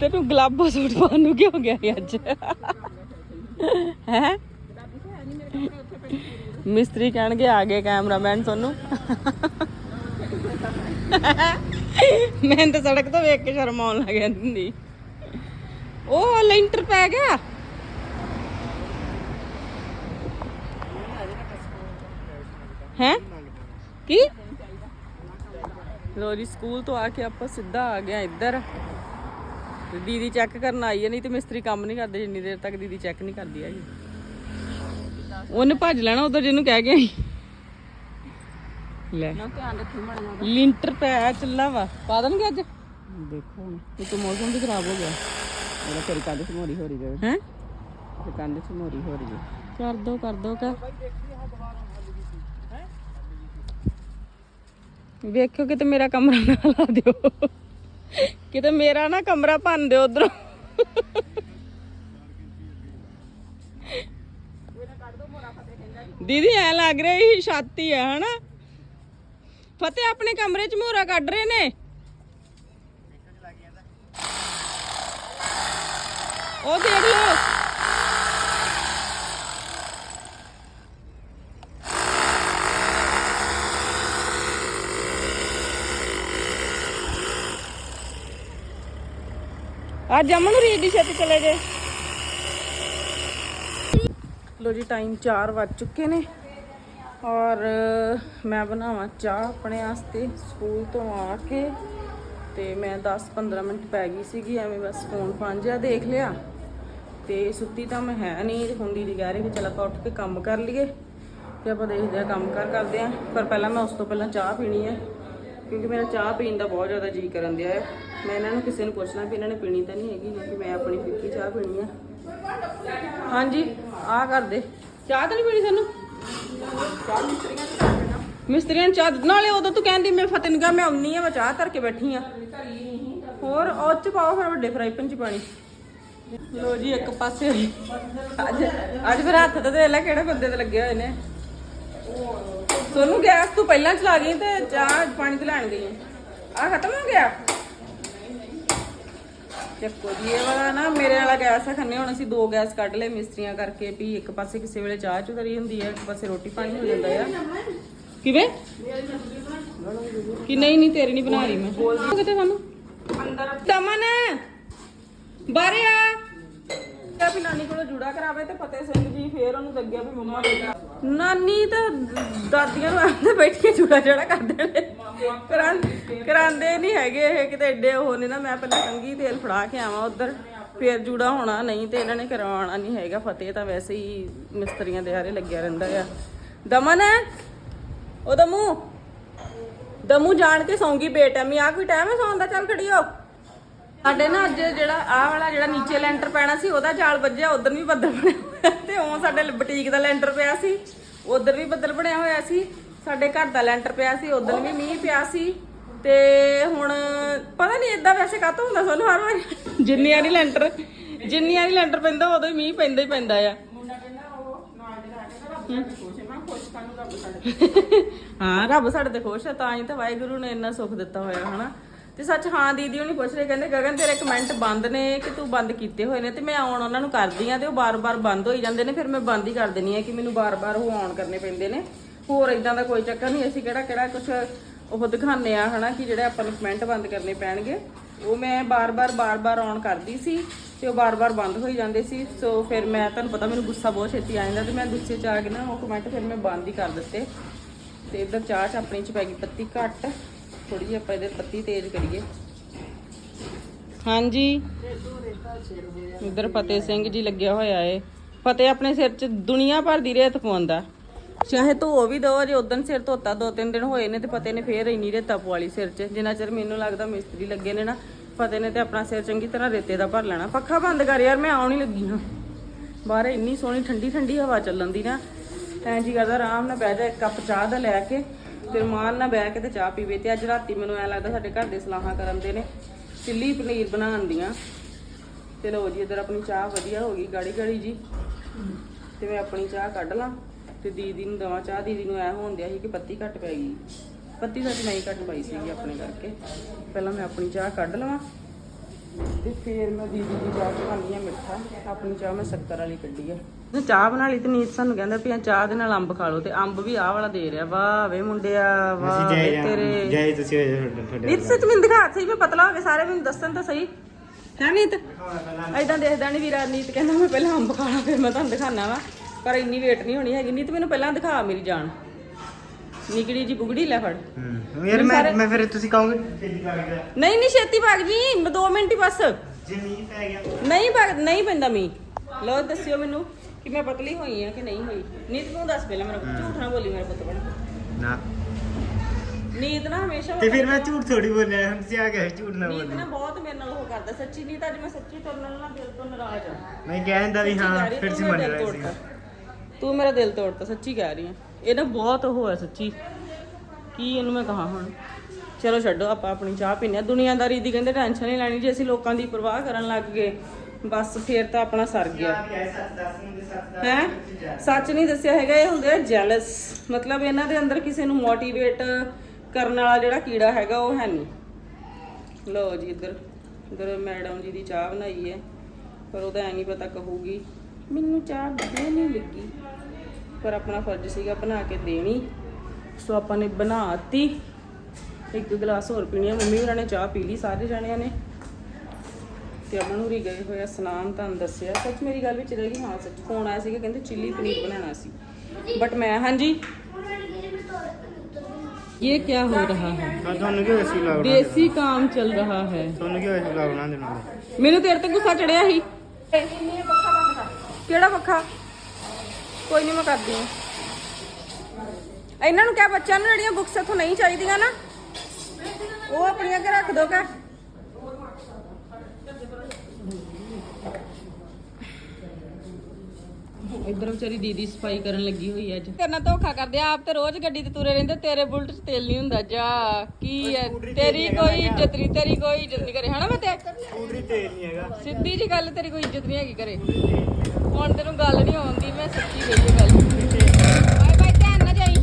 ਤੈਨੂੰ ਗਲਾਬੋ ਸੂਟ ਪਾਉਣ ਨੂੰ ਕੀ ਹੋ ਗਿਆ ਸੀ ਅੱਜ? ਹੈ? ਮਿਸਤਰੀ ਕਹਿਣਗੇ, ਆ ਗਏ ਕੈਮਰਾਮੈਨ ਤੁਹਾਨੂੰ ਮੈਂ ਤਾਂ ਸੜਕ ਤੋਂ ਵੇਖ ਕੇ ਸ਼ਰਮ ਆਉਣ ਲੱਗ ਜਾਂਦੀ। ਉਹ ਲੈਂਟਰ ਪੈ ਗਿਆ। ਹੈ? ਕੀ? ਲੋਰੀ ਸਕੂਲ ਤੋਂ ਆ ਕੇ ਆਪਾਂ ਸਿੱਧਾ ਆ ਗਿਆ ਇੱਧਰ। ਤੇ ਦੀਦੀ ਚੈੱਕ ਕਰਨ ਆਈ ਹੈ ਨਹੀਂ ਤੇ ਮਿਸਤਰੀ ਕੰਮ ਨਹੀਂ ਕਰਦੇ ਜਿੰਨੀ ਦੇਰ ਤੱਕ ਦੀਦੀ ਚੈੱਕ ਨਹੀਂ ਕਰਦੀ ਹੈਗੀ। ਉਹਨੇ ਭੱਜ ਲੈਣਾ ਉਧਰ ਜਿਹਨੂੰ ਕਹਿ ਗਿਆ ਸੀ ਲੈ। ਨਾ ਧਿਆਨ ਰੱਖੀ ਮੜਨਾ ਲਿੰਟਰ ਪਿਆ ਚੱਲਾ ਵਾ। ਪਾ ਦੇਣਗੇ ਅੱਜ? ਦੇਖੋ ਹੁਣ। ਇਹ ਤਾਂ ਮੌਸਮ ਵੀ ਖਰਾਬ ਹੋ ਗਿਆ। ਮੇਰਾ ਤੇਰੀ ਕੰਧ ਚ ਮੋਰੀ ਹੋ ਰਹੀ ਹੈ ਹੈ? ਤੇ ਕੰਧ ਚ ਮੋਰੀ ਹੋ ਰਹੀ ਹੈ ਕਰ ਦੋ ਕਰ ਦੋ ਕਾ ਵੇਖਿਓ ਕਿਤੇ ਮੇਰਾ ਕਮਰਾ ਨਾ ਲਾ ਦਿਓ। ਕਿਤੇ ਮੇਰਾ ਨਾ ਕਮਰਾ ਭੰਨ ਦਿਓ ਉਧਰੋਂ। ਦੀਦੀ, ਐ ਲੱਗ ਰਿਹਾ ਇਹ ਛਾਤੀ ਹੈ ਹਨਾ? ਫਤਿਹ, ਆਪਣੇ ਕਮਰੇ ਚ ਮੋਹਰਾ ਕੱਢ ਰਹੇ ਨੇ। ਉਹ ਦੇਖ ਲਓ। ਅੱਜ ਅਮਨ ਨੂੰ ਰੀਤ ਦੀ ਛੇਤੀ ਚਲੇ ਗਏ। ਲੋ ਜੀ ਟਾਈਮ 4 ਵੱਜ ਚੁੱਕੇ ਨੇ। ਔਰ ਮੈਂ ਬਣਾਵਾਂ ਚਾਹ ਆਪਣੇ ਵਾਸਤੇ ਸਕੂਲ ਤੋਂ ਆ ਕੇ ਤੇ ਮੈਂ 10-15 ਮਿੰਟ ਪੈ ਗਈ ਸੀਗੀ, ਐਵੇਂ ਬਸ ਫੋਨ ਫਾਂਜਿਆ ਦੇਖ ਲਿਆ। ਤੇ ਸੁੱਤੀ ਤਾਂ ਮੈਂ ਹੈ ਨਹੀਂ ਹੁੰਦੀ ਦੀਦੀ ਕਹਿ ਰਹੀ ਕਿ ਚਲ ਆਪਾਂ ਉੱਠ ਕੇ ਕੰਮ ਕਰ ਲਈਏ। ਤੇ ਆਪਾਂ ਦੇਖਦੇ ਆ ਕੰਮ ਕਰ ਕਰਦੇ ਆ ਪਰ ਪਹਿਲਾਂ ਮੈਂ ਉਸ ਤੋਂ ਪਹਿਲਾਂ ਚਾਹ ਪੀਣੀ ਹੈ, ਕਿਉਂਕਿ ਮੇਰਾ ਚਾਹ ਪੀਣ ਦਾ ਬਹੁਤ ਜ਼ਿਆਦਾ ਜੀ ਕਰਨ ਦਿਆ ਹੈ। ਮੈਂ ਇਹਨਾਂ ਨੂੰ ਕਿਸੇ ਨੂੰ ਪੁੱਛਣਾ ਵੀ ਇਹਨਾਂ ਨੇ ਪੀਣੀ ਤਾਂ ਨਹੀਂ ਹੈਗੀ, ਕਿਉਂਕਿ ਮੈਂ ਆਪਣੀ ਫਿੱਕੀ ਚਾਹ ਪੀਣੀ ਹੈ ਹਾਂਜੀ ਆ ਕਰ ਦੇ। ਚਾਹ ਤਾਂ ਨਹੀਂ ਪੀਣੀ ਸਾਨੂੰ? ਮਿਸਤਰੀਆਂ ਨੂੰ ਚਾਹ ਨਾਲੇ ਉਦੋਂ ਤੂੰ ਕਹਿੰਦੀ ਮੈਂ ਫਤਿਹ ਮੈਂ ਆਉਣੀ ਆ ਮੈਂ ਚਾਹ ਧਰ ਕੇ ਬੈਠੀ ਆ ਹੋਰ, ਉਹ ਚ ਪਾਓ ਫਿਰ ਵੱਡੇ ਫਰਾਈ ਪੈਨ ਚ ਪਾਣੀ। ਲੋ ਜੀ, ਇੱਕ ਪਾਸੇ ਅੱਜ ਅੱਜ ਫਿਰ ਹੱਥ ਤੇ ਦੇਖ ਲੈ ਕਿਹੜੇ ਬੰਦੇ ਤੇ ਲੱਗੇ ਹੋਏ ਨੇ। ਸੋਨੂੰ, ਗੈਸ ਤੂੰ ਪਹਿਲਾਂ ਚਲਾ ਗਈ ਤੇ ਚਾਹ ਪਾਣੀ ਤੇ ਲੈਣ ਗਈ ਆ। ਖਤਮ ਹੋ ਗਿਆ? ਚੱਕੋ ਜੀ ਇਹ ਵਾਲਾ ਨਾ ਮੇਰੇ ਵਾਲਾ ਗੈਸ ਆ ਖੰਨੇ ਹੁਣ ਅਸੀਂ ਦੋ ਗੈਸ ਕੱਢ ਲਏ ਮਿਸਤਰੀਆਂ ਕਰਕੇ ਵੀ ਇੱਕ ਪਾਸੇ ਕਿਸੇ ਵੇਲੇ ਚਾਹ ਚੁਦਰੀ ਹੁੰਦੀ ਹੈ ਇੱਕ ਪਾਸੇ ਰੋਟੀ ਪਾਣੀ ਹੋ ਜਾਂਦਾ ਆ। ਕਿਵੇਂ? ਕਿ ਨਹੀਂ ਨਹੀਂ ਤੇਰੀ ਨਹੀਂ ਬਣਾ ਰਹੀ ਮੈਂ। ਕਿਤੇ ਸਾਨੂੰ? ਅੰਦਰ ਦਮਨ ਬਾਰੇ ਆ। ਵੀ ਨਾਨੀ ਕੋਲੋਂ ਜੂੜਾ ਕਰਾਵੇ ਤੇ ਫਤਿਹ ਸਿੰਘ ਜੀ ਫੇਰ ਉਹਨੂੰ ਲੱਗਿਆ ਵੀ ਮੰਮਾ ਦੇ ਨਾਨੀ ਤਾਂ ਦਾਦੀਆਂ ਨੂੰ ਆਂਦੇ ਬੈਠੀਆਂ ਜੂੜਾ ਜਿਹੜਾ ਕਰਦੇ ਨੇ ਕਰਾਂ ਕਰਾਂਦੇ ਨਹੀਂ ਹੈਗੇ ਇਹ, ਕਿਤੇ ਐਡੇ ਉਹ ਨੇ ਨਾ, ਮੈਂ ਪਹਿਲਾਂ ਕੰਗੀ ਤੇਲ ਫੜਾ ਕੇ ਆਵਾਂ ਉਧਰ। ਫੇਰ ਜੂੜਾ ਹੋਣਾ ਨਹੀਂ ਤੇ ਇਹਨਾਂ ਨੇ ਕਰਵਾਉਣਾ ਨਹੀਂ ਹੈਗਾ। ਫਤਿਹ ਤਾਂ ਵੈਸੇ ਹੀ ਮਿਸਤਰੀਆਂ ਦੇ ਹਾਰੇ ਲੱਗਿਆ ਰਹਿੰਦਾ ਆ। ਦਮਨ? ਉਹ ਦਮੂ? ਦਮੂ ਜਾਣ ਕੇ ਸੌਂਗੀ ਬੇਟੈਮੀ ਆ ਕੋਈ ਟਾਈਮ ਹੈ ਸੌਣ ਦਾ? ਚੱਲ ਖੜੀਓ ਸਾਡੇ ਨਾ ਅੱਜ ਜਿਹੜਾ ਆਹ ਵਾਲਾ ਜਿਹੜਾ ਨੀਚੇ ਲੈਂਟਰ ਪੈਣਾ ਸੀ ਉਹਦਾ ਜਾਲ ਵੱਜਿਆ ਉਧਰ ਵੀ ਬੱਦਲ ਬਣਿਆ ਹੋਇਆ ਤੇ ਉਹ ਸਾਡੇ ਬੁਟੀਕ ਦਾ ਲੈਂਟਰ ਪਿਆ ਸੀ ਉਧਰ ਵੀ ਬੱਦਲ ਬਣਿਆ ਹੋਇਆ ਸੀ ਸਾਡੇ ਘਰ ਦਾ ਲੈਂਟਰ ਪਿਆ ਸੀ ਉਧਰ ਵੀ ਮੀਂਹ ਪਿਆ ਸੀ ਤੇ ਹੁਣ ਪਤਾ ਨਹੀਂ ਇਦਾਂ ਵੈਸੇ ਕਾਤੋਂ ਹੁੰਦਾ ਸਾਨੂੰ ਹਰ ਵਾਰੀ। ਜਿੰਨੀ ਵਾਰੀ ਲੈਂਟਰ ਜਿੰਨੀ ਵਾਰੀ ਲੈਂਟਰ ਪੈਂਦਾ ਉਦੋਂ ਹੀ ਮੀਂਹ ਪੈਂਦਾ ਹੀ ਪੈਂਦਾ ਆ। ਹਾਂ ਰੱਬ ਸਾਡੇ ਤੇ ਖੁਸ਼ ਹੈ ਤਾਂ ਹੀ ਤਾਂ ਵਾਹਿਗੁਰੂ ਨੇ ਇੰਨਾ ਸੁੱਖ ਦਿੱਤਾ ਹੋਇਆ ਹਨਾ? ਤੇ ਸੱਚ ਹਾਂ ਦੀਦੀ ਉਹਨੇ ਪੁੱਛ ਰਹੇ, ਕਹਿੰਦੇ, ਗਗਨ, ਤੇਰੇ ਕਮੈਂਟ ਬੰਦ ਨੇ ਕਿ ਤੂੰ ਬੰਦ ਕੀਤੇ ਹੋਏ ਨੇ? ਤੇ ਮੈਂ ਆਉਣ ਉਹਨਾਂ ਨੂੰ ਕਰਦੀ ਆ ਤੇ ਉਹ ਬਾਰ-ਬਾਰ ਬੰਦ ਹੋਈ ਜਾਂਦੇ ਨੇ, ਫਿਰ ਮੈਂ ਬੰਦ ਹੀ ਕਰ ਦਿੰਨੀ ਆ ਕਿ ਮੈਨੂੰ ਬਾਰ-ਬਾਰ ਉਹ ਆਨ ਕਰਨੇ ਪੈਂਦੇ ਨੇ। ਹੋਰ ਇਦਾਂ ਦਾ ਕੋਈ ਚੱਕਰ ਨਹੀਂ, ਅਸੀਂ ਕਿਹੜਾ ਕਿਹੜਾ ਕੁਝ ਉਹ ਦਿਖਾਉਂਦੇ ਆ ਹਨਾ, ਕਿ ਜਿਹੜੇ ਆਪਾਂ ਨੂੰ ਕਮੈਂਟ ਬੰਦ ਕਰਨੇ ਪੈਣਗੇ। ਉਹ ਮੈਂ ਬਾਰ-ਬਾਰ ਬਾਰ-ਬਾਰ ਆਨ ਕਰਦੀ ਸੀ ਤੇ ਉਹ ਬਾਰ-ਬਾਰ ਬੰਦ ਹੋਈ ਜਾਂਦੇ ਸੀ। ਸੋ ਫਿਰ ਮੈਂ, ਤੁਹਾਨੂੰ ਪਤਾ ਮੈਨੂੰ ਗੁੱਸਾ ਬਹੁਤ ਛੇਤੀ ਆ ਜਾਂਦਾ ਤੇ ਮੈਂ ਗੁੱਸੇ 'ਚ ਆ ਕੇ ਨਾ ਉਹ ਕਮੈਂਟ ਫਿਰ ਮੈਂ ਬੰਦ ਹੀ ਕਰ ਦਿੱਤੇ। ਤੇ ਇਧਰ ਚਾਹ ਚ ਆਪਣੀ ਚ ਪੈ ਗਈ ਪੱਤੀ ਘੱਟ। ਥੋੜੀ ਜਿਹੀ ਆਪਾਂ ਇਹਦੇ ਪੱਤੀ ਤੇਜ਼ ਕਰੀਏ। ਹਾਂਜੀ। ਇਧਰ ਫਤਿਹ ਸਿੰਘ ਜੀ ਲੱਗਿਆ ਹੋਇਆ ਏ। ਫਤਿਹ ਆਪਣੇ ਸਿਰ 'ਚ ਦੁਨੀਆ ਭਰ ਦੀ ਰੇਤ ਪਵਾਉਂਦਾ। ਚਾਹੇ ਧੋ ਵੀ ਦੋ, ਜੇ ਉਦੋਂ ਸਿਰ ਧੋਤਾ, ਦੋ ਤਿੰਨ ਦਿਨ ਹੋਏ ਨੇ ਤੇ ਫਤਿਹ ਨੇ ਫੇਰ ਇੰਨੀ ਰੇਤਾ ਪਵਾਲੀ ਸਿਰ 'ਚ। ਜਿੰਨਾ ਚਿਰ ਮੈਨੂੰ ਲੱਗਦਾ ਮਿਸਤਰੀ ਲੱਗੇ ਨੇ ਨਾ, ਫਤਿਹ ਨੇ ਤੇ ਆਪਣਾ ਸਿਰ ਚੰਗੀ ਤਰ੍ਹਾਂ ਰੇਤੇ ਦਾ ਭਰ ਲੈਣਾ। ਪੱਖਾ ਬੰਦ ਕਰ ਯਾਰ, ਮੈਂ ਆਉਣ ਹੀ ਲੱਗੀ ਹਾਂ। ਬਾਹਰ ਇੰਨੀ ਸੋਹਣੀ ਠੰਡੀ ਠੰਡੀ ਹਵਾ ਚੱਲਣ ਦੀ ਨਾ, ਐਂ ਜੀ ਕਰਦਾ, ਆਰਾਮ ਨਾਲ ਬਹਿ ਜਾ, ਇੱਕ ਕੱਪ ਚਾਹ ਦਾ ਲੈ ਕੇ ਫਿਰ ਮਾਨ ਨਾਲ ਬਹਿ ਕੇ ਤੇ ਚਾਹ ਪੀਵੇ ਤੇ ਅੱਜ ਰਾਤੀ ਮੈਨੂੰ ਐ ਲੱਗਦਾ ਸਾਡੇ ਘਰ ਦੇ ਸਲਾਹਾਂ ਕਰਨ ਦੇ ਨੇ। ਚਿੱਲੀ ਪਨੀਰ ਬਣਾਉਣ ਦੀਆਂ। ਤੇ ਲੋ ਜੀ, ਇਧਰ ਆਪਣੀ ਚਾਹ ਵਧੀਆ ਹੋ ਗਈ, ਗਾੜੀ ਗਾੜੀ ਜੀ। ਤੇ ਮੈਂ ਆਪਣੀ ਚਾਹ ਕੱਢ ਲਾਂ ਤੇ ਦੀਦੀ ਨੂੰ ਦਵਾਂ ਚਾਹ। ਦੀਦੀ ਨੂੰ ਐ ਹੋਣ ਦਿਆ ਸੀ ਕਿ ਪੱਤੀ ਘੱਟ ਪੈ ਗਈ। ਪੱਤੀ ਸੱਚ ਨਹੀਂ ਘੱਟ ਪਾਈ ਸੀਗੀ ਆਪਣੇ ਕਰਕੇ। ਪਹਿਲਾਂ ਮੈਂ ਆਪਣੀ ਚਾਹ ਕੱਢ ਲਵਾਂ ਤੇ ਫੇਰ ਮੈਂ ਦੀਦੀ ਦੀ ਚਾਹ ਬਣਾਉਣੀ ਆ ਮਿੱਠਾ। ਆਪਣੀ ਚਾਹ ਮੈਂ ਸ਼ੱਕਰ ਵਾਲੀ ਕੱਢੀ ਆ। ਤੇ ਚਾਹ ਬਣਾ ਲਈ ਤੇ ਨੀਤ ਸਾਨੂੰ ਕਹਿੰਦਾ ਵੀ ਆ ਚਾਹ ਦੇ ਨਾਲ ਅੰਬ ਖਾ ਲਓ ਤੇ ਅੰਬ ਵੀ ਆਹ ਵਾਲਾ ਦੇ ਰਿਹਾ। ਵਾਹ ਵੇ ਮੁੰਡਿਆ ਵਾਹ ਵੇ ਜੈ ਤੇਰੇ। ਜੈ ਤੁਸੀਂ ਹੋਏ ਤੁਹਾਡੇ ਤੁਹਾਡੇ ਨੀਤ ਸੱਚ ਮੈਨੂੰ ਦਿਖਾ ਸਹੀ ਮੈਂ ਪਤਲਾ ਹੋ ਗਿਆ ਸਾਰੇ ਮੈਨੂੰ ਦੱਸਣ ਤਾਂ ਸਹੀ। ਹੈ ਨੀਤ? ਐਦਾਂ ਦੇਖਦਾ ਨਹੀਂ ਵੀਰਾ ਨੀਤ ਕਹਿੰਦਾ ਮੈਂ ਪਹਿਲਾਂ ਅੰਬ ਖਾਣਾ ਫਿਰ ਮੈਂ ਤੁਹਾਨੂੰ ਦਿਖਾਣਾ ਵਾ। ਪਰ ਇੰਨੀ ਵੇਟ ਨਹੀਂ ਹੋਣੀ ਹੈਗੀ। ਨੀਤ ਮੈਨੂੰ ਪਹਿਲਾਂ ਦਿਖਾ ਮੇਰੀ ਜਾਨ। ਨਿਕੜੀ ਜੀ ਬੁਗੜੀ ਲੈ ਫੜ। ਹੂੰ ਯਾਰ ਮੈਂ ਮੈਂ ਫਿਰ ਤੁਸੀਂ ਕਹੋਗੇ ਨਹੀਂ ਨਹੀਂ ਛੇਤੀ ਭਾਗ ਜੀ ਮੈਂ 2 ਮਿੰਟ ਹੀ ਬਸ। ਜੇ ਮੀਂਹ ਪੈ ਗਿਆ। ਨਹੀਂ ਭਾਗ ਨਹੀਂ ਪੈਂਦਾ ਮੀ ਲੋ ਦੱਸਿਓ ਮੈਨੂੰ। ਕਿ ਮੈਂ ਪਤਲੀ ਹੋਈ ਆ ਕਿ ਨਹੀਂ ਹੋਈ? ਨੀਤ ਤੂੰ ਦੱਸ ਪਹਿਲਾਂ ਮੇਰਾ ਝੂਠ ਨਾ ਬੋਲੀ ਮੇਰੇ ਪੁੱਤ ਬਣ। ਨਾ। ਨੀਤ ਨਾ ਹਮੇਸ਼ਾ ਤੇ ਫਿਰ ਮੈਂ ਝੂਠ ਥੋੜੀ ਬੋਲਿਆ ਹੁਣ ਤੁਸੀਂ ਆ ਕੇ ਝੂਠ ਨਾ ਨੀਤ ਨਾ ਬਹੁਤ ਮੇਰੇ ਨਾਲ ਉਹ ਕਰਦਾ ਸੱਚੀ ਨੀਤ ਅੱਜ ਮੈਂ ਸੱਚੀ ਤੇਰੇ ਨਾਲ ਨਾ ਦਿਲ ਤੋਂ ਨਾਰਾਜ਼ ਆ। ਮੈਂ ਕਹਿੰਦਾ ਵੀ ਹਾਂ ਸੱਚੀ ਕਹਿ ਰਹੀ, ਫਿਰ ਤੂੰ ਸੀ ਮੇਰਾ ਮੰਨ ਦਿਲ ਰਿਹਾ ਤੋੜਤਾ। ਸੀ ਤੂੰ ਮੇਰਾ ਦਿਲ ਤੋੜਤਾ ਸੱਚੀ ਕਹਿ ਰਹੀ ਆ। ਇਹ ਨਾ ਬਹੁਤ ਉਹ ਹੈ ਸੱਚੀ। ਕੀ ਇਹਨੂੰ ਮੈਂ ਕਹਾਂ ਹੁਣ? ਚਲੋ ਛੱਡੋ ਆਪਾਂ ਆਪਣੀ ਚਾਹ ਪੀਨੇ ਆ ਦੁਨੀਆਦਾਰੀ ਦੀ ਕਹਿੰਦੇ ਟੈਨਸ਼ਨ ਨਹੀਂ ਲੈਣੀ ਜੇ ਅਸੀਂ ਲੋਕਾਂ ਦੀ ਪਰਵਾਹ ਕਰਨ ਲੱਗ ਗਏ ਬਸ ਫੇਰ ਤਾਂ ਆਪਣਾ ਸਰ ਗਿਆ। ਹੈ? ਸੱਚ ਨਹੀਂ ਦੱਸਿਆ ਹੈਗਾ ਇਹ ਹੁੰਦੇ ਆ ਜੈਲਸ ਮਤਲਬ ਇਹਨਾਂ ਦੇ ਅੰਦਰ ਕਿਸੇ ਨੂੰ ਮੋਟੀਵੇਟ ਕਰਨ ਵਾਲਾ ਜਿਹੜਾ ਕੀੜਾ ਹੈਗਾ ਉਹ ਹੈ ਨਹੀਂ। ਲਓ ਜੀ ਇੱਧਰ ਇੱਧਰ ਮੈਡਮ ਜੀ ਦੀ ਚਾਹ ਬਣਾਈ ਹੈ ਪਰ ਉਹਦਾ ਐ ਨਹੀਂ ਪਤਾ ਕਹੂਗੀ ਮੈਨੂੰ ਚਾਹ ਵਧੀਆ ਨਹੀਂ ਲੱਗੀ। ਪਰ ਆਪਣਾ ਫਰਜ਼ ਸੀਗਾ ਬਣਾ ਕੇ ਦੇਣੀ। ਸੋ ਆਪਾਂ ਨੇ ਬਣਾਤੀ। ਇੱਕ ਗਲਾਸ ਹੋਰ ਪੀਣੀ ਆ ਮੰਮੀ ਹੋਰਾਂ ਨੇ ਚਾਹ ਪੀ ਲਈ ਸਾਰੇ ਜਣਿਆਂ ਨੇ। ਤੇ ਅਮਨ ਹੋਰੀ ਗਏ ਹੋਇਆ ਸਨਾਨ ਤੁਹਾਨੂੰ ਦੱਸਿਆ। ਸੱਚ ਮੇਰੀ ਗੱਲ ਵਿੱਚ ਰਹਿ ਗਈ ਹਾਂ ਸੱਚ ਫੋਨ ਆਇਆ ਸੀਗਾ ਕਹਿੰਦੇ ਚਿੱਲੀ ਪਨੀਰ ਬਣਾਉਣਾ ਸੀ। ਬਟ ਮੈਂ ਹਾਂਜੀ? ਇਹ ਕੀ ਹੋ ਰਿਹਾ ਹੈ? ਤੁਹਾਨੂੰ ਕੀ ਅਸੀਂ ਲਾਉਣਾ ਦੇਸੀ ਕੰਮ ਚੱਲ ਰਿਹਾ ਹੈ। ਤੁਹਾਨੂੰ ਕੀ ਅਸੀਂ ਲਾਉਣਾ ਦੇਣਾ? ਮੈਨੂੰ ਤੇਰੇ ਤੇ ਗੁੱਸਾ ਚੜਿਆ ਸੀ। ਕਿਹੜਾ ਪੱਖਾ? ਕੋਈ ਨਹੀਂ ਮੈਂ ਕਰਦੀ ਹਾਂ। ਇਹਨਾਂ ਨੂੰ ਕਿਹਾ ਬੱਚਿਆਂ ਨੂੰ ਜਿਹੜੀਆਂ ਬੁੱਕਸ ਇਥੋਂ ਨਹੀਂ ਚਾਹੀਦੀਆਂ ਨਾ ਉਹ ਆਪਣੀਆਂ ਘਰ ਰੱਖ ਦੋ ਕਾ ਇੱਧਰ ਵਿਚਾਰੀ ਦੀਦੀ ਸਫ਼ਾਈ ਕਰਨ ਲੱਗੀ ਹੋਈ ਅੱਜ। ਕਰਨਾ ਧੋਖਾ ਕਰਦੇ ਆ, ਆਪ ਤੇ ਰੋਜ਼ ਗੱਡੀ ਤੇ ਤੁਰੇ ਰਹਿੰਦੇ ਤੇਰੇ ਬੁਲਟ 'ਚ ਤੇਲ ਨਹੀਂ ਹੁੰਦਾ ਜਾ ਕੀ ਹੈ ਤੇਰੀ ਕੋਈ ਇੱਜ਼ਤ ਨਹੀਂ ਤੇਰੀ ਕੋਈ ਇੱਜ਼ਤ ਨਹੀਂ ਕਰੇ ਹਨਾ ਮੈਂ ਤੇ ਸਕੂਟਰੀ ਤੇਲ ਨਹੀਂ ਹੈਗਾ। ਸਿੱਧੀ ਜੀ ਗੱਲ ਤੇਰੀ ਕੋਈ ਇੱਜ਼ਤ ਨਹੀਂ ਹੈਗੀ ਘਰੇ ਹੁਣ ਤੈਨੂੰ ਗੱਲ ਨਹੀਂ ਆਉਂਦੀ ਮੈਂ ਸੱਚੀ ਕਹੀ ਇਹ ਗੱਲ। ਬਾਏ ਬਾਏ ਧਿਆਨ ਨਾ ਜਾਈ।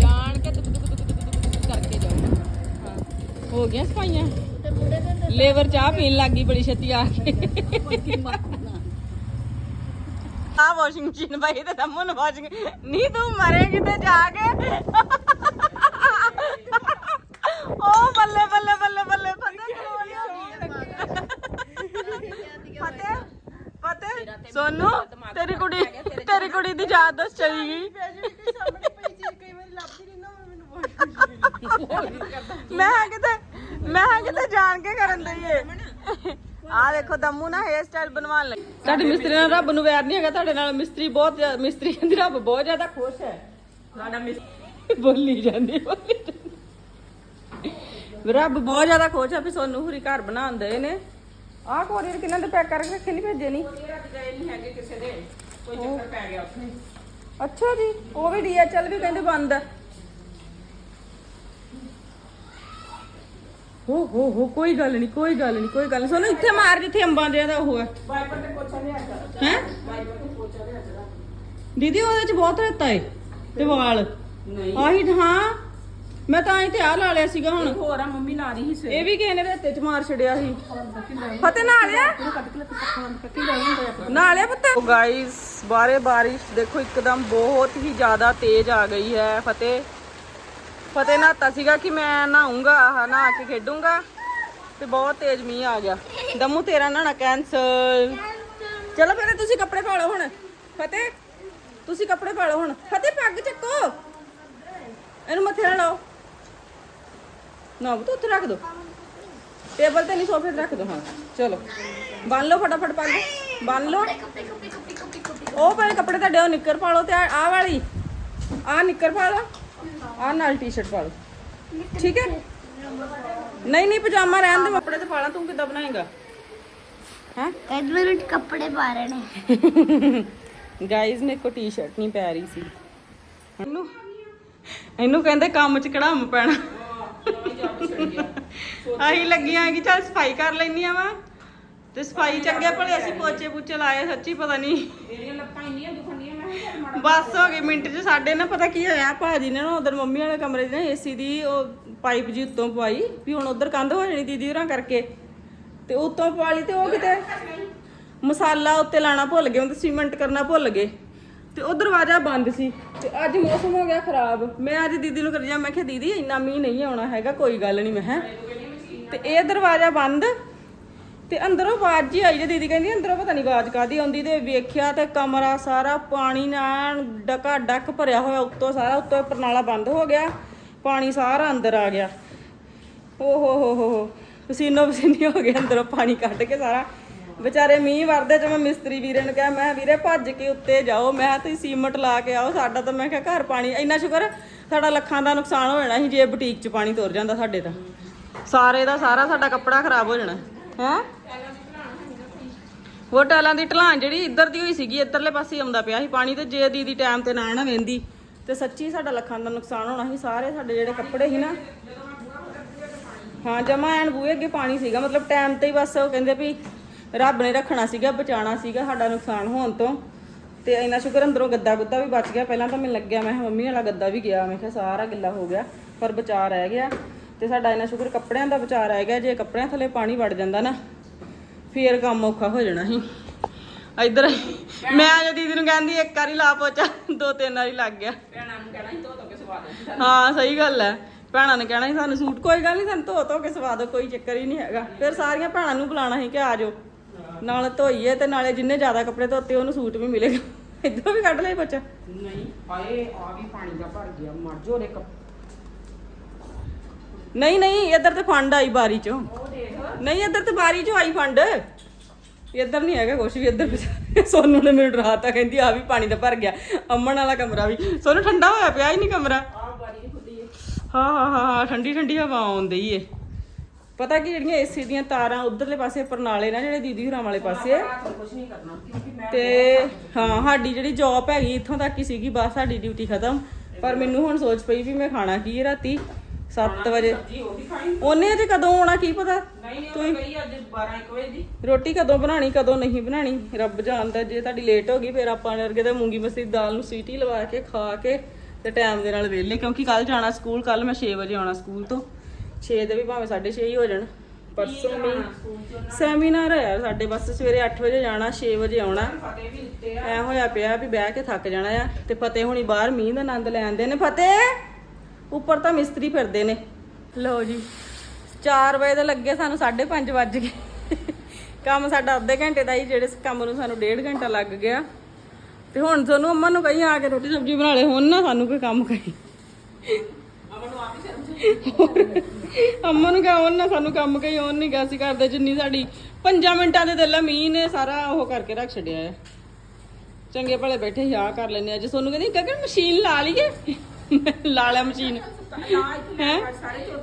ਜਾਣ ਕੇ ਦੁਕ ਦੁਕ ਦੁਕ ਦੁਕ ਦੁਕ ਕਰਕੇ ਜਾਓ। ਹਾਂ। ਹੋ ਗਿਆ ਸਫਾਈਆਂ? ਲੇਬਰ ਚਾਹ ਪੀਣ ਲੱਗ ਗਈ ਬੜੀ ਛੇਤੀ ਆ ਕੇ। ਆ ਵਾਸ਼ਿੰਗ ਮਸ਼ੀਨ ਭਾਈ ਤੇ ਦਮੂ ਨੂੰ ਵਾਸ਼ਿੰਗ ਨਹੀਂ ਤੂੰ ਮਰੇਗੀ ਤੇ ਜਾ ਕੇ। ਉਹ ਬੱਲੇ ਬੱਲੇ ਬੱਲੇ ਬੱਲੇ ਫਤਿਹ ਫਤਿਹ ਸੋਨੂ ਤੇਰੀ ਕੁੜੀ ਤੇਰੀ ਕੁੜੀ ਦੀ ਯਾਦ ਦੱਸ ਚਲੀ ਗਈ। ਮੈਂ ਕਿਤੇ ਮੈਂ ਕਿਤੇ ਜਾਣ ਕੇ ਕਰਨ ਦਈ ਏ। ਆ ਦੇਖੋ ਦਮੂ ਨਾ ਹੇਅਰ ਸਟਾਈਲ ਬਣਵਾਉਣ ਤੁਹਾਡੇ ਮਿਸਤਰੀ ਨਾਲ ਰੱਬ ਨੂੰ ਵੈਰ ਨਹੀਂ ਹੈਗਾ ਤੁਹਾਡੇ ਨਾਲ ਮਿਸਤਰੀ ਬਹੁਤ ਜ਼ਿਆ- ਮਿਸਤਰੀ ਦੀ ਰੱਬ ਬਹੁਤ ਜ਼ਿਆਦਾ ਖੁਸ਼ ਹੈ। ਸਾਡਾ ਮਿਸਤਰੀ ਬੋਲੀ ਜਾਂਦੀ ਬੋਲੀ ਜਾਂਦੀ। ਰੱਬ ਬਹੁਤ ਜ਼ਿਆਦਾ ਖੁਸ਼ ਹੈ ਵੀ ਸੋਨੂੰ ਹੁਰੀ ਘਰ ਬਣਾਉਂਦੇ ਨੇ। ਆਹ ਕੋਰੀਅਰ ਕਿੰਨਾਂ ਦੇ ਪੈਕ ਕਰਕੇ ਰੱਖੇ ਨਹੀਂ ਭੇਜੇ ਨਹੀਂ ਨਹੀਂ ਹੈਗੇ ਕਿਸੇ ਦੇ। ਕੋਈ ਚੱਕਰ ਪੈ ਗਿਆ ਉੱਥੇ। ਅੱਛਾ ਜੀ ਉਹ ਵੀ ਡੀਐਚਐਲ ਵੀ ਕਹਿੰਦੇ ਬੰਦ ਹੈ ਹੋ ਹੋ ਹੋ ਕੋਈ ਗੱਲ ਨਹੀਂ ਕੋਈ ਗੱਲ ਨਹੀਂ ਕੋਈ ਗੱਲ ਨਹੀਂ ਸੋਨੂੰ ਇੱਥੇ ਮਾਰ ਜਿੱਥੇ ਅੰਬਾਂ ਦੇ ਦਾ ਉਹ ਹੈ ਵਾਈਪਰ ਤੇ ਪੋਚਾ ਲਿਆ ਕਰ ਹੈ? ਵਾਈਪਰ ਤੇ ਪੋਚਾ ਲਿਆ ਕਰ ਦੀਦੀ ਉਹਦੇ ਚ ਬਹੁਤ ਰਤਾ ਏ ਤੇ ਵਾਲ ਨਹੀਂ। ਆਹੀ ਤਾਂ ਹਾਂ। ਮੈਂ ਤਾਂ ਤੇ ਆ ਲਾ ਲਿਆ ਸੀਗਾ ਹੁਣ। ਹੋਰ ਆ ਮੰਮੀ ਲਾ ਰਹੀ ਸੀ ਇਹ ਵੀ ਕਿਸੇ ਨੇ ਰੇਤੇ ਚ ਮਾਰ ਛੜਿਆ ਸੀ। ਫਤਿਹ ਨਾ ਲਿਆ ਨਾ ਲਿਆ ਪੁੱਤ? ਉਹ ਗਾਇਸ ਬਾਰੇ ਬਾਰਿਸ਼ ਦੇਖੋ ਇੱਕਦਮ ਬਹੁਤ ਹੀ ਜ਼ਿਆਦਾ ਤੇਜ਼ ਆ ਗਈ ਹੈ ਫਤਿਹ। ਫਤਿਹ ਨਹਾਤਾ ਸੀਗਾ ਕਿ ਮੈਂ ਨਹਾਉਂਗਾ ਆਹ ਨਹਾ ਕੇ ਖੇਡੂੰਗਾ ਤੇ ਬਹੁਤ ਤੇਜ਼ ਮੀਂਹ ਆ ਗਿਆ। ਦਮੂ, ਤੇਰਾ ਨਹਾਣਾ ਕੈਂਸਲ ਚਲੋ ਫਿਰ ਤੁਸੀਂ ਕੱਪੜੇ ਪਾ ਲਓ ਹੁਣ। ਫਤਿਹ, ਤੁਸੀਂ ਕੱਪੜੇ ਪਾ ਲਓ ਹੁਣ। ਫਤਿਹ, ਪੱਗ ਚੱਕੋ। ਇਹਨੂੰ ਮੱਥੇ ਨਾਲ ਲਾਓ। ਨਾ ਬਤੂ ਉੱਥੇ ਰੱਖ ਦੋ। ਟੇਬਲ ਤੇ ਨਹੀਂ, ਸੋਫੇ ਤੇ ਰੱਖ ਦੋ, ਹਾਂ। ਚਲੋ। ਬੰਨ ਲਓ ਫਟਾਫਟ ਪੱਗ। ਬੰਨ ਲਓ। ਉਹ ਪਹਿਲੇ ਕੱਪੜੇ ਤੁਹਾਡੇ, ਉਹ ਨਿੱਕਰ ਪਾ ਲਓ ਤੇ ਆਹ ਵਾਲੀ। ਆਹ ਨਿੱਕਰ ਪਾ ਲਓ। ਆਹ ਨਾਲ ਟੀ-ਸ਼ਰਟ ਪਾ ਲਓ। ਠੀਕ ਹੈ? ਨਹੀਂ ਨਹੀਂ ਪਜਾਮਾ ਰਹਿਣ ਦੇ ਕੱਪੜੇ ਤੇ ਪਾ ਲਾ ਤੂੰ ਕਿੱਦਾਂ ਬਣਾਏਗਾ? ਹੈ? ਐਡਮਿਨ ਕੱਪੜੇ ਪਾ ਰਹੇ ਨੇ। ਗਾਇਜ਼ ਮੇਰੇ ਕੋ ਟੀ-ਸ਼ਰਟ ਨਹੀਂ ਪੈ ਰਹੀ ਸੀ। ਇਹਨੂੰ ਇਹਨੂੰ ਕਹਿੰਦੇ ਕੰਮ 'ਚ ਕੜਾਮ ਪੈਣਾ। ਆਹੀ ਲੱਗੀਆਂ ਕਿ ਚੱਲ ਸਫ਼ਾਈ ਕਰ ਲੈਣੀਆਂ ਵਾ ਤੇ ਸਫ਼ਾਈ ਚੰਗੇ ਭਲੇ ਅਸੀਂ ਪੋਚੇ ਪੁੱਚੇ ਲਾਏ ਸੱਚੀ ਪਤਾ ਨਹੀਂ ਇਹਦੀਆਂ ਲੱਤਾਂ ਇੰਨੀਆਂ ਦੁਖਣੀਆਂ ਮੈਂ ਬਸ ਹੋ ਗਈ ਮਿੰਟ 'ਚ ਸਾਡੇ ਨਾ ਪਤਾ ਕੀ ਹੋਇਆ ਭਾਜੀ ਨੇ ਨਾ ਉਧਰ ਮੰਮੀ ਵਾਲੇ ਕਮਰੇ 'ਚ ਨਾ ਏਸੀ ਦੀ ਉਹ ਪਾਈਪ ਜੀ ਉੱਤੋਂ ਪਵਾਈ ਵੀ ਹੁਣ ਉਧਰ ਕੰਧ ਹੋ ਜਾਣੀ ਦੀਦੀ ਹੋਰਾਂ ਕਰਕੇ। ਤੇ ਉੱਤੋਂ ਪਵਾ ਲਈ ਤੇ ਉਹ ਕਿਤੇ ਮਸਾਲਾ ਉੱਤੇ ਲਾਣਾ ਭੁੱਲ ਗਏ ਉਹ ਸੀਮੈਂਟ ਕਰਨਾ ਭੁੱਲ ਗਏ। ਤੇ ਉਹ ਦਰਵਾਜ਼ਾ ਬੰਦ ਸੀ ਤੇ ਅੱਜ ਮੌਸਮ ਹੋ ਗਿਆ ਖਰਾਬ। ਮੈਂ ਅੱਜ ਦੀਦੀ ਨੂੰ ਕਰਜਾ ਮੈਂ ਕਿਹਾ ਦੀਦੀ ਇੰਨਾ ਮੀਂਹ ਨਹੀਂ ਆਉਣਾ ਹੈਗਾ ਕੋਈ ਗੱਲ ਨਹੀਂ ਮੈਂ ਹੈ ਤੇ ਇਹ ਦਰਵਾਜ਼ਾ ਬੰਦ ਤੇ ਅੰਦਰੋਂ ਆਵਾਜ਼ ਜੀ ਆਈ ਜੇ ਦੀਦੀ ਕਹਿੰਦੀ ਅੰਦਰੋਂ ਪਤਾ ਨਹੀਂ ਆਵਾਜ਼ ਕਾਦੀ ਆਉਂਦੀ ਤੇ ਵੇਖਿਆ ਤੇ ਕਮਰਾ ਸਾਰਾ ਪਾਣੀ ਨਾਲ ਡਕਾ ਡੱਕ ਭਰਿਆ ਹੋਇਆ ਉੱਤੋਂ ਸਾਰਾ, ਉੱਤੋਂ ਪਰਨਾਲਾ ਬੰਦ ਹੋ ਗਿਆ, ਪਾਣੀ ਸਾਰਾ ਅੰਦਰ ਆ ਗਿਆ। ਓ ਹੋ ਹੋ ਹੋ ਪਸੀਨੋ ਪਸੀਨੀ ਹੋ ਗਏ ਅੰਦਰੋਂ ਪਾਣੀ ਕੱਢ ਕੇ ਸਾਰਾ। ਵਿਚਾਰੇ ਮੀਂਹ ਵਰਦੇ ਚ ਮੈਂ ਮਿਸਤਰੀ ਵੀਰੇ ਨੂੰ ਕਿਹਾ, ਮੈਂ ਵੀਰੇ ਭੱਜ ਕੇ ਉੱਤੇ ਜਾਓ, ਮੈਂ ਕਿਹਾ, ਤੁਸੀਂ ਸੀਮਟ ਲਾ ਕੇ ਆਓ, ਸਾਡਾ ਤਾਂ ਮੈਂ ਕਿਹਾ ਘਰ ਪਾਣੀ, ਇੰਨਾ ਸ਼ੁਕਰ, ਸਾਡਾ ਲੱਖਾਂ ਦਾ ਨੁਕਸਾਨ ਹੋ ਜਾਣਾ ਸੀ, ਜੇ ਬੁਟੀਕ ਚ ਪਾਣੀ ਤੁਰ ਜਾਂਦਾ ਸਾਡੇ ਤਾਂ। ਸਾਰੇ ਦਾ ਸਾਰਾ ਸਾਡਾ ਕੱਪੜਾ ਖਰਾਬ ਹੋ ਜਾਣਾ, ਹੈ? ਉਹ ਟਾਲਾਂ ਦੀ ਢਲਾਨ ਜਿਹੜੀ ਇੱਧਰ ਦੀ ਹੋਈ ਸੀਗੀ, ਇੱਧਰਲੇ ਪਾਸੇ ਆਉਂਦਾ ਪਿਆ ਸੀ ਪਾਣੀ ਤੇ ਜੇ ਦੀਦੀ ਟਾਈਮ ਤੇ ਨਾ ਨਾ ਵੇਂਦੀ। ਤੇ ਸੱਚੀ ਸਾਡਾ ਲੱਖਾਂ ਦਾ ਨੁਕਸਾਨ ਹੋਣਾ ਸੀ, ਸਾਰੇ ਸਾਡੇ ਜਿਹੜੇ ਕੱਪੜੇ ਸੀ ਨਾ। ਹਾਂ, ਜਮਾ ਐਨ ਬੂਹੇ ਅੱਗੇ ਪਾਣੀ ਸੀਗਾ, ਮਤਲਬ ਟਾਈਮ ਤੇ ਹੀ ਬਸ ਉਹ ਕਹਿੰਦੇ ਵੀ ਰੱਬ ਨੇ ਰੱਖਣਾ ਸੀਗਾ, ਬਚਾਉਣਾ ਸੀਗਾ ਸਾਡਾ ਨੁਕਸਾਨ ਹੋਣ ਤੋਂ। ਤੇ ਇੰਨਾ ਸ਼ੁਕਰ ਅੰਦਰੋਂ ਗੱਦਾ ਗੁੱਦਾ ਵੀ ਬਚ ਗਿਆ। ਪਹਿਲਾਂ ਤਾਂ ਮੈਨੂੰ ਲੱਗਿਆ, ਮੈਂ ਕਿਹਾ ਮੰਮੀ ਵਾਲਾ ਗੱਦਾ ਵੀ ਗਿਆ, ਮੈਂ ਕਿਹਾ ਸਾਰਾ ਗਿੱਲਾ ਹੋ ਗਿਆ, ਪਰ ਬਚਾ ਰਹਿ ਗਿਆ। ਤੇ ਸਾਡਾ ਇੰਨਾ ਸ਼ੁਕਰ ਕੱਪੜਿਆਂ ਦਾ ਬਚਾ ਰਹਿ ਗਿਆ, ਜੇ ਕੱਪੜਿਆਂ ਥੱਲੇ ਪਾਣੀ ਵੜ ਜਾਂਦਾ ਨਾ ਫੇਰ ਕੰਮ ਔਖਾ ਹੋ ਜਾਣਾ ਸੀ। ਇੱਧਰ ਮੈਂ ਜੇ ਦੀਦੀ ਨੂੰ ਕਹਿੰਦੀ ਇੱਕ ਵਾਰੀ ਲਾ ਪੋਚਾ ਦੋ ਤਿੰਨ ਵਾਰੀ ਲੱਗ ਗਿਆ। ਹਾਂ ਸਹੀ ਗੱਲ ਹੈ ਭੈਣਾਂ ਨੇ ਕਹਿਣਾ ਸੀ ਸਾਨੂੰ ਸੂਟ ਕੋਈ ਗੱਲ ਨਹੀਂ ਸਾਨੂੰ ਧੋ ਧੋ ਕੇ ਸਵਾ ਦਿਓ ਕੋਈ ਚੱਕਰ ਹੀ ਨਹੀਂ ਹੈਗਾ। ਫਿਰ ਸਾਰੀਆਂ ਭੈਣਾਂ ਨੂੰ ਬੁਲਾਣਾ ਸੀ ਕਿ ਆ ਜਾਓ। ਨਾਲ ਧੋਈਏ ਤੇ ਨਾਲੇ ਜਿੰਨੇ ਜ਼ਿਆਦਾ ਕੱਪੜੇ ਧੋਤੇ ਉਹਨੂੰ ਸੂਟ ਵੀ ਮਿਲੇਗਾ। ਇੱਧਰੋਂ ਵੀ ਕੱਢ ਲਈ ਬੱਚਾ ਨਹੀਂ ਹਾਏ ਆ ਵੀ ਪਾਣੀ ਦਾ ਭਰ ਗਿਆ। ਮਰ ਜੋ ਰੇ ਨਹੀਂ ਨਹੀਂ, ਇੱਧਰ ਤੇ ਫੰਡ ਆਈ ਬਾਰੀ ਚੋਂ। ਨਹੀਂ, ਇੱਧਰ ਤੇ ਬਾਰੀ ਚੋਂ ਆਈ ਫੰਡ ਇੱਧਰ ਨਹੀਂ ਹੈਗਾ ਕੁਛ ਵੀ, ਇੱਧਰ ਪਿੱਛੇ- ਸੋਨੂੰ ਨੇ ਮੈਨੂੰ ਡਰਾਤਾ, ਕਹਿੰਦੀ ਆ ਵੀ ਪਾਣੀ ਦਾ ਭਰ ਗਿਆ। ਅਮਨ ਵਾਲਾ ਕਮਰਾ ਵੀ। ਸੋਨੂੰ, ਠੰਡਾ ਹੋਇਆ ਪਿਆ ਹੀ ਨਹੀਂ ਕਮਰਾ? ਹਾਂ ਹਾਂ ਹਾਂ ਹਾਂ, ਠੰਡੀ ਠੰਡੀ ਹਵਾ ਆਉਂਦੀ ਏ। ਪਤਾ ਕਿ ਜਿਹੜੀਆਂ ਏਸੀ ਦੀਆਂ ਤਾਰਾਂ ਉਧਰਲੇ ਪਾਸੇ, ਪਰਨਾਲੇ ਨਾ ਜਿਹੜੇ ਦੀਦੀ ਹੁਰਾਂ ਵਾਲੇ ਪਾਸੇ? ਤੇ ਹਾਂ, ਸਾਡੀ ਜਿਹੜੀ ਜੌਬ ਹੈਗੀ, ਇੱਥੋਂ ਤੱਕ ਹੀ ਸੀਗੀ, ਬਸ ਸਾਡੀ ਡਿਊਟੀ ਖਤਮ। ਪਰ ਮੈਨੂੰ ਹੁਣ ਸੋਚ ਪਈ ਵੀ ਮੈਂ ਖਾਣਾ ਕੀ ਰਾਤੀ? 7 ਵਜੇ। ਜੀ ਉਹ ਵੀ ਖਾਣੀ? ਉਹਨੇ ਅਜੇ ਕਦੋਂ ਆਉਣਾ ਕੀ ਪਤਾ? ਨਹੀਂ ਉਹ ਗਈ ਅੱਜ 12 1 ਵਜੇ ਦੀ। ਰੋਟੀ ਕਦੋਂ ਬਣਾਣੀ ਕਦੋਂ ਨਹੀਂ ਬਣਾਣੀ ਰੱਬ ਜਾਣਦਾ ਜੇ ਤੁਹਾਡੀ ਲੇਟ ਹੋ ਗਈ ਫਿਰ ਆਪਾਂ ਅਰਗੇ ਤੇ ਮੂੰਗੀ ਮਸਰੀ ਦਾਲ ਨੂੰ ਸੀਟੀ ਲਵਾ ਕੇ ਖਾ ਕੇ ਤੇ ਟਾਈਮ ਦੇ ਨਾਲ ਵਿਹਲੇ। ਕਿਉਂਕਿ ਕੱਲ ਜਾਣਾ ਸਕੂਲ ਕੱਲ ਮੈਂ 6 ਵਜੇ ਆਉਣਾ ਸਕੂਲ ਤੋਂ। 6 ਦੇ ਵੀ ਭਾਵੇਂ 6:30 ਹੀ ਹੋ ਜਾਣ। ਪਰਸੋਂ ਵੀ ਸੈਮੀਨਾਰ ਹੈ ਯਾਰ ਸਾਡੇ ਬਸ ਸਵੇਰੇ 8 ਵਜੇ ਜਾਣਾ 6 ਵਜੇ ਆਉਣਾ। ਐ ਹੋਇਆ ਪਿਆ ਵੀ ਬਹਿ ਕੇ ਥੱਕ ਜਾਣਾ ਆ ਤੇ ਫਤਿਹ ਹੁਣੀ ਬਾਹਰ ਮੀਂਹ ਦਾ ਆਨੰਦ ਲੈਂਦੇ ਨੇ। ਫਤਿਹ! ਉੱਪਰ ਤਾਂ ਮਿਸਤਰੀ ਫਿਰਦੇ ਨੇ। ਲਓ ਜੀ। 4 ਵਜੇ ਦੇ ਲੱਗੇ ਸਾਨੂੰ 5:30 ਵੱਜ ਗਏ। ਕੰਮ ਸਾਡਾ ਅੱਧੇ ਘੰਟੇ ਦਾ ਹੀ ਜਿਹੜੇ ਕੰਮ ਨੂੰ ਸਾਨੂੰ ਡੇਢ ਘੰਟਾ ਲੱਗ ਗਿਆ। ਤੇ ਹੁਣ ਤੁਹਾਨੂੰ ਅੰਮਾ ਨੂੰ ਕਹੀ ਆ ਕੇ ਰੋਟੀ ਸਬਜ਼ੀ ਬਣਾ ਲੈ। ਹੁਣ ਨਾ ਸਾਨੂੰ ਕੋਈ ਕੰਮ ਕਹੀ। ਅੰਮਾ ਨੂੰ ਕਹਾਂ ਹੁਣ ਨਾ ਸਾਨੂੰ ਕੰਮ ਕਹੀ ਹੁਣ ਨਹੀਂ ਗਾ ਸੀ ਕਰਦੇ ਜਿੰਨੀ ਸਾਡੀ 5 ਮਿੰਟਾਂ ਦੇ ਦਿਲ ਮੀਂਹ ਨੇ ਸਾਰਾ ਉਹ ਕਰਕੇ ਰੱਖ ਛੱਡਿਆ ਹੈ। ਚੰਗੇ ਭਲੇ ਬੈਠੇ ਹੀ ਆ ਕਰ ਲੈਨੇ ਅੱਜ ਸੋਨੂੰ ਕਹਿੰਦੀ ਗਗਨ ਮਸ਼ੀਨ ਲਾ ਲਈਏ। ਲਾ ਲਿਆ ਮਸ਼ੀਨ। ਹੈ?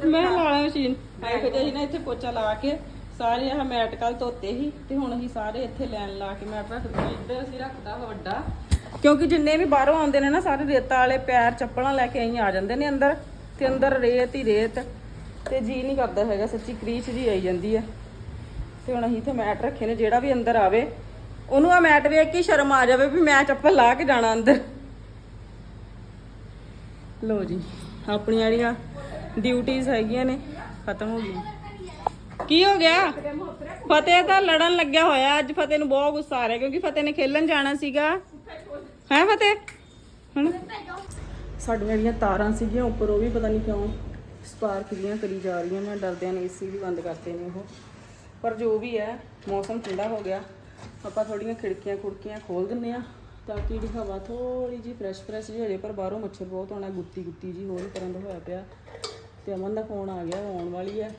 ਮੈਂ ਲਾ ਲਿਆ ਮਸ਼ੀਨ। ਆਏ ਫਿਰ ਅਸੀਂ ਨਾ ਇੱਥੇ ਪੋਚਾ ਲਾ ਕੇ ਸਾਰੇ ਆਹ ਮੈਟ ਕੱਲ ਧੋਤੇ ਸੀ ਤੇ ਹੁਣ ਅਸੀਂ ਸਾਰੇ ਇੱਥੇ ਲੈਣ ਲਾ ਕੇ ਮੈਟ ਰੱਖ ਦਿੱਤੇ। ਇੱਧਰ ਅਸੀਂ ਰੱਖਦਾ ਵੱਡਾ। ਕਿਉਂਕਿ ਜਿੰਨੇ ਵੀ ਬਾਹਰੋਂ ਆਉਂਦੇ ਨੇ ਨਾ ਸਾਰੇ ਰੇਤਾ ਵਾਲੇ ਪੈਰ ਚੱਪਲਾਂ ਲੈ ਕੇ ਅਸੀਂ ਆ ਜਾਂਦੇ ਨੇ ਅੰਦਰ ਤੇ ਅੰਦਰ ਰੇਤ ਹੀ ਰੇਤ। ਤੇ ਜੀ ਨਹੀਂ ਕਰਦਾ ਹੈਗਾ ਸੱਚੀ ਕਰੀਚ ਜੀ ਆਈ ਜਾਂਦੀ ਆ। ਤੇ ਹੁਣ ਅਸੀਂ ਇੱਥੇ ਮੈਟ ਰੱਖੇ ਨੇ ਜਿਹੜਾ ਵੀ ਅੰਦਰ ਆਵੇ ਉਹਨੂੰ ਆ ਮੈਟ ਵੇਖ ਕੇ ਹੀ ਸ਼ਰਮ ਆ ਜਾਵੇ ਵੀ ਮੈਂ ਚੱਪਲ ਲਾ ਕੇ ਜਾਣਾ ਅੰਦਰ। ਲੋ ਜੀ, ਆਪਣੀਆਂ ਜਿਹੜੀਆਂ ਡਿਊਟੀਆਂ ਹੈਗੀਆਂ ਨੇ, ਖਤਮ ਹੋ ਗਈਆਂ। ਕੀ ਹੋ ਗਿਆ? ਫਤਿਹ ਤਾਂ ਲੜਨ ਲੱਗਿਆ ਹੋਇਆ, ਅੱਜ ਫਤਿਹ ਨੂੰ ਬਹੁਤ ਗੁੱਸਾ ਆ ਰਿਹਾ, ਕਿਉਂਕਿ ਫਤਿਹ ਨੇ ਖੇਲਣ ਜਾਣਾ ਸੀਗਾ। ਹੈ ਫਤਿਹ? ਹੁਣ? ਸਾਡੀਆਂ ਜਿਹੜੀਆਂ ਤਾਰਾਂ ਸੀਗੀਆਂ, ਉੱਪਰ ਉਹ ਵੀ ਪਤਾ ਨਹੀਂ ਕਿਉਂ ਸਪਾਰਕ ਜੀਆਂ ਕਰੀ ਜਾ ਰਹੀਆਂ ਮੈਂ ਡਰਦਿਆਂ ਨੇ ਏਸੀ ਵੀ ਬੰਦ ਕਰਤੇ ਨੇ ਉਹ। ਪਰ ਜੋ ਵੀ ਹੈ, ਮੌਸਮ ਠੰਡਾ ਹੋ ਗਿਆ। ਆਪਾਂ ਥੋੜੀਆਂ ਖਿੜਕੀਆਂ ਖੁੜਕੀਆਂ ਖੋਲ ਦਿੰਨੇ ਆ ਤਾਂ ਕਿ ਜਿਹੜੀ ਹਵਾ ਥੋੜੀ ਜੀ ਫਰੈਸ਼ ਫਰੈਸ਼ ਜਿਹੀ ਹੋ ਜਾਏ, ਪਰ ਬਾਹਰੋਂ ਮੱਛਰ ਬਹੁਤ ਆਉਣਾ, ਗੁੱਤੀ ਗੁੱਤੀ ਜੀ ਹੋਰ ਤਰ੍ਹਾਂ ਦਾ ਹੋਇਆ ਪਿਆ। ਤੇ ਅਮਨ ਦਾ ਫੋਨ ਆ ਗਿਆ, ਆਉਣ ਵਾਲੀ ਹੈ।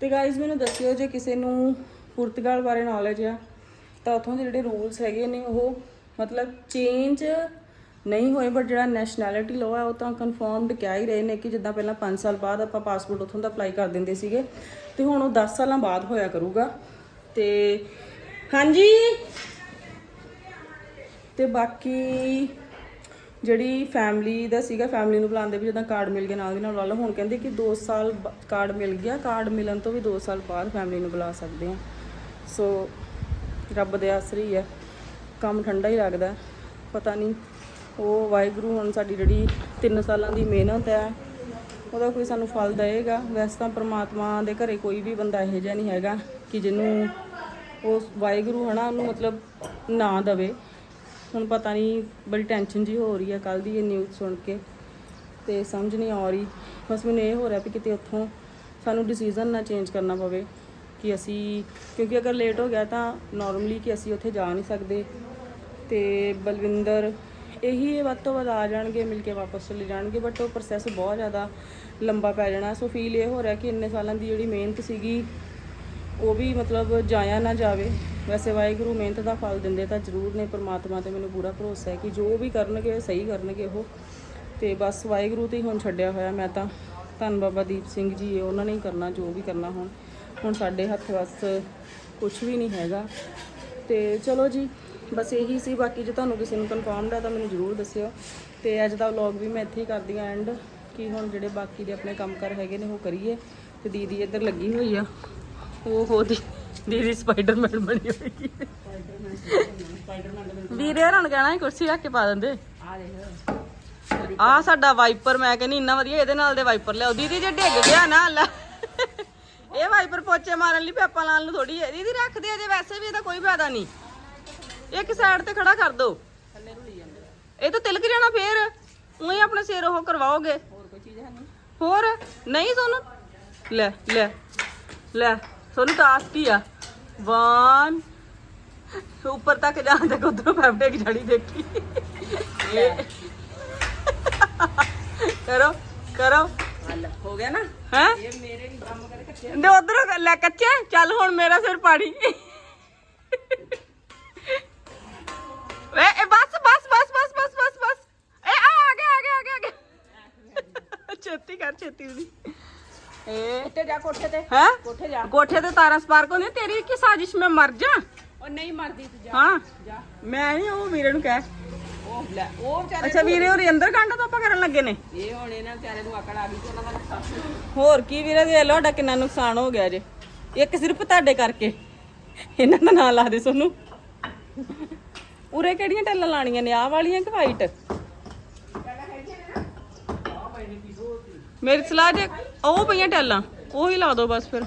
ਤੇ ਗਾਇਜ਼ ਮੈਨੂੰ ਦੱਸਿਓ ਜੇ ਕਿਸੇ ਨੂੰ ਪੁਰਤਗਾਲ ਬਾਰੇ ਨੌਲੇਜ ਆ, ਤਾਂ ਉੱਥੋਂ ਦੇ ਜਿਹੜੇ ਰੂਲਸ ਹੈਗੇ ਨੇ, ਉਹ ਮਤਲਬ ਚੇਂਜ ਨਹੀਂ ਹੋਏ ਬਟ ਜਿਹੜਾ ਨੈਸ਼ਨੈਲਿਟੀ ਲਾਅ ਹੈ ਉਹ ਤਾਂ ਕਨਫਰਮਡ ਕਹਿ ਹੀ ਰਹੇ ਨੇ ਕਿ ਜਿੱਦਾਂ ਪਹਿਲਾਂ 5 ਸਾਲ ਬਾਅਦ ਆਪਾਂ ਪਾਸਪੋਰਟ ਉੱਥੋਂ ਦਾ ਅਪਲਾਈ ਕਰ ਦਿੰਦੇ ਸੀਗੇ, ਤੇ ਹੁਣ ਉਹ 10 ਸਾਲਾਂ ਬਾਅਦ ਹੋਇਆ ਕਰੂਗਾ। ਤੇ ਹਾਂਜੀ? ਤੇ ਬਾਕੀ ਜਿਹੜੀ ਫੈਮਿਲੀ ਦਾ ਸੀਗਾ ਫੈਮਿਲੀ ਨੂੰ ਬੁਲਾਉਂਦੇ ਵੀ ਜਦੋਂ ਕਾਰਡ ਮਿਲ ਗਿਆ ਨਾਲ ਦੀ ਨਾਲ ਵਾਲਾ ਹੁਣ ਕਹਿੰਦੇ ਕਿ 2 ਸਾਲ ਕਾਰਡ ਮਿਲ ਗਿਆ। ਕਾਰਡ ਮਿਲਣ ਤੋਂ ਵੀ 2 ਸਾਲ ਬਾਅਦ ਫੈਮਿਲੀ ਨੂੰ ਬੁਲਾ ਸਕਦੇ ਆ। ਸੋ ਰੱਬ ਦੇ ਆਸਰੇ ਹੀ ਹੈ ਕੰਮ ਠੰਡਾ ਹੀ ਲੱਗਦਾ। ਪਤਾ ਨਹੀਂ, ਉਹ ਵਾਹਿਗੁਰੂ ਹੁਣ ਸਾਡੀ ਜਿਹੜੀ 3 ਸਾਲਾਂ ਦੀ ਮਿਹਨਤ ਹੈ, ਉਹਦਾ ਕੋਈ ਸਾਨੂੰ ਫਲ ਦੇਵੇਗਾ। ਵੈਸੇ ਤਾਂ ਪ੍ਰਮਾਤਮਾ ਦੇ ਘਰੇ ਕੋਈ ਵੀ ਬੰਦਾ ਇਹੋ ਜਿਹਾ ਨਹੀਂ ਹੈਗਾ ਕਿ ਜਿਹਨੂੰ ਉਹ ਵਾਹਿਗੁਰੂ ਹਨਾ, ਉਹਨੂੰ ਮਤਲਬ ਨਾ ਦਵੇ। ਹੁਣ ਪਤਾ ਨਹੀਂ, ਬੜੀ ਟੈਨਸ਼ਨ ਜੀ ਹੋ ਰਹੀ ਹੈ ਕੱਲ ਦੀ ਇਹ ਨਿਊਜ਼ ਸੁਣ ਕੇ ਤੇ ਸਮਝ ਨਹੀਂ ਆ ਰਹੀ। ਬਸ ਮੈਨੂੰ ਇਹ ਹੋ ਰਿਹਾ ਵੀ ਕਿਤੇ ਉੱਥੋਂ ਸਾਨੂੰ ਡਿਸੀਜਨ ਨਾ ਚੇਂਜ ਕਰਨਾ ਪਵੇ ਕਿ ਅਸੀਂ, ਕਿਉਂਕਿ ਅਗਰ ਲੇਟ ਹੋ ਗਿਆ ਤਾਂ ਨਾਰਮਲੀ ਕਿ ਅਸੀਂ ਉੱਥੇ ਜਾ ਨਹੀਂ ਸਕਦੇ। ਤੇ ਬਲਵਿੰਦਰ, ਇਹੀ ਵੱਧ ਤੋਂ ਵੱਧ ਆ ਜਾਣਗੇ, ਮਿਲ ਕੇ ਵਾਪਸ ਚਲੇ ਜਾਣਗੇ ਬਟ ਉਹ ਪ੍ਰੋਸੈਸ ਬਹੁਤ ਜ਼ਿਆਦਾ ਲੰਬਾ ਪੈ ਜਾਣਾ। ਸੋ ਫੀਲ ਇਹ ਹੋ ਰਿਹਾ ਕਿ ਇੰਨੇ ਸਾਲਾਂ ਦੀ ਜਿਹੜੀ ਮਿਹਨਤ ਸੀਗੀ, ਉਹ ਵੀ ਮਤਲਬ ਜਾਇਆ ਨਾ ਜਾਵੇ। ਵੈਸੇ ਵਾਹਿਗੁਰੂ ਮਿਹਨਤ ਦਾ ਫਲ ਦਿੰਦੇ ਤਾਂ ਜ਼ਰੂਰ ਨੇ, ਪਰਮਾਤਮਾ ਤੇ ਮੈਨੂੰ ਪੂਰਾ ਭਰੋਸਾ ਹੈ ਕਿ ਜੋ ਵੀ ਕਰਨਗੇ ਸਹੀ ਕਰਨਗੇ ਉਹ। ਤੇ ਬਸ ਵਾਹਿਗੁਰੂ ਤੇ ਹੀ ਹੁਣ ਛੱਡਿਆ ਹੋਇਆ ਮੈਂ ਤਾਂ। ਧੰਨ ਬਾਬਾ ਦੀਪ ਸਿੰਘ ਜੀ ਉਹਨਾਂ ਨੇ ਹੀ ਕਰਨਾ, ਜੋ ਵੀ ਕਰਨਾ ਹੁਣ। ਹੁਣ ਸਾਡੇ ਹੱਥ ਵਸ ਕੁਝ ਵੀ ਨਹੀਂ ਹੈਗਾ। ਤੇ ਚਲੋ ਜੀ, ਬਸ ਇਹੀ ਸੀ, ਬਾਕੀ ਜੇ ਤੁਹਾਨੂੰ ਕਿਸੇ ਨੂੰ ਕਨਫਰਮਡ ਹੈ ਤਾਂ ਮੈਨੂੰ ਜ਼ਰੂਰ ਦੱਸਿਓ। ਤੇ ਅੱਜ ਦਾ ਵਲੌਗ ਵੀ ਮੈਂ ਇੱਥੇ ਹੀ ਕਰਦੀ ਹਾਂ ਐਂਡ ਕਿ ਹੁਣ ਜਿਹੜੇ ਬਾਕੀ ਦੇ ਆਪਣੇ ਕੰਮ ਕਰ ਹੈਗੇ ਨੇ, ਉਹ ਕਰੀਏ। ਤੇ ਦੀਦੀ ਇੱਧਰ ਲੱਗੀ ਹੋਈ ਆ। ਉਹ ਹੋ ਦੀ ਦੀਦੀ ਸਪਾਈਡਰਮੈਨ ਬਣੀ ਹੋਈ। ਵੀਰੇ ਹਰਾਂ ਕਹਿਣਾ ਸੀ, ਕੁਰਸੀ ਰੱਖ ਕੇ ਪਾ ਦਿੰਦੇ। ਆ ਸਾਡਾ ਵਾਈਪਰ, ਮੈਂ ਕਹਿੰਦੀ ਇੰਨਾ ਵਧੀਆ ਇਹਦੇ ਨਾਲ ਦੇ ਵਾਈਪਰ ਲਿਆਓ। ਦੀਦੀ ਜੇ ਡਿੱਗ ਗਿਆ ਨਾ, ਲੈ। ਇਹ ਵਾਈਪਰ ਪੋਚੇ ਮਾਰਨ ਲਈ ਪੈਪਾ ਲਾਉਣ ਨੂੰ ਥੋੜੀ ਹੈ। ਦੀਦੀ ਰੱਖਦੇ ਆ ਜੇ, ਵੈਸੇ ਵੀ ਇਹਦਾ ਕੋਈ ਫਾਇਦਾ ਨਹੀਂ। ਇੱਕ ਸਾਈਡ ਤੇ ਖੜਾ ਕਰ ਦੋ। ਇਹ ਤਾਂ ਤਿਲਕ ਜਾਣਾ ਫੇਰ। ਉਹੀ ਆਪਣੇ ਸਿਰ ਉਹ ਕਰਵਾਓਗੇ। ਹੋਰ ਕੋਈ ਚੀਜ਼ ਹੈ ਨਹੀਂ? ਹੋਰ? ਨਹੀਂ ਸੋਨੂੰ? ਲੈ ਲੈ ਲੈ। ਸੋਨੂੰ ਟਾਸਕ ਹੀ ਆ 1 ਉੱਪਰ ਤੱਕ ਜਾਣ ਤੱਕ ਉਧਰੋਂ ਫੈਬਟਿਕ ਜੜੀ ਦੇਖੀ ਇਹ- ਕਰੋ ਕਰੋ ਹੱਲ ਹੋ ਗਿਆ ਨਾ ਹੈ ਇਹ ਮੇਰੇ ਨਹੀਂ ਕੰਮ ਕਰੇ ਕੱਚੇ ਦੇ ਉਧਰੋਂ ਲੈ ਕੱਚੇ ਚੱਲ ਹੁਣ ਮੇਰਾ ਸਿਰ ਪਾੜੀ ਵੇ ਇਹ ਬਸ ਬਸ ਬਸ ਬਸ ਬਸ ਬਸ ਬਸ ਇਹ ਆ ਆ ਗਿਆ ਆ ਗਿਆ ਆ ਗਿਆ ਆ ਗਿਆ ਛੇਤੀ ਕਰ ਛੇਤੀ ਉਹਦੀ ਇਹ ਉੱਤੇ ਜਾ ਕੋਠੇ ਤੇ। ਹੈ? ਕੋਠੇ ਜਾ। ਕੋਠੇ ਤੇ ਤਾਰਾਂ ਸਪਾਰਕ ਹੁੰਦੀਆਂ ਤੇਰੀ ਕੀ ਸਾਜ਼ਿਸ਼? ਮੈਂ ਮਰ ਜਾ। ਉਹ ਨਹੀਂ ਮਰਦੀ ਤੂੰ ਜਾ। ਹਾਂ। ਜਾ। ਮੈਂ ਨਹੀਂ ਉਹ ਵੀਰੇ ਨੂੰ ਕਹਿ। ਉਹ ਲੈ ਉਹ ਵਿਚਾਰੇ ਅੱਛਾ ਵੀਰੇ ਹੋਰੀ ਅੰਦਰ ਕਾਂਡਾ ਤੋਪਾ ਕਰਨ ਲੱਗੇ ਨੇ? ਇਹ ਹੁਣ ਇਹਨਾਂ ਵਿਚਾਰੇ ਨੂੰ ਅਕਲ ਆ ਗਈ ਕਿ ਉਹਨਾਂ ਦਾ ਨੁਕਸਾਨ ਹੋਰ ਕੀ ਵੀਰੇ ਦੇ ਲੋਡਾ ਕਿੰਨਾ ਨੁਕਸਾਨ ਹੋ ਗਿਆ ਜੇ। ਇੱਕ ਸਿਰਫ ਤੁਹਾਡੇ ਕਰਕੇ। ਇਹਨਾਂ ਦਾ ਨਾਂ ਲਾ ਦੇ ਸੋਨੂੰ। ਉਰੇ ਕਿਹੜੀਆਂ ਟੈਲਾਂ ਲਾਣੀਆਂ ਨੇ? ਆਹ ਵਾਲੀਆਂ ਕਿ ਵਾਈਟ ਮੇਰੀ ਸਲਾਹ ਜੇ ਉਹ ਪਈਆਂ ਟੈਲਾਂ ਉਹੀ ਲਾ ਦਿਓ ਬਸ ਫਿਰ।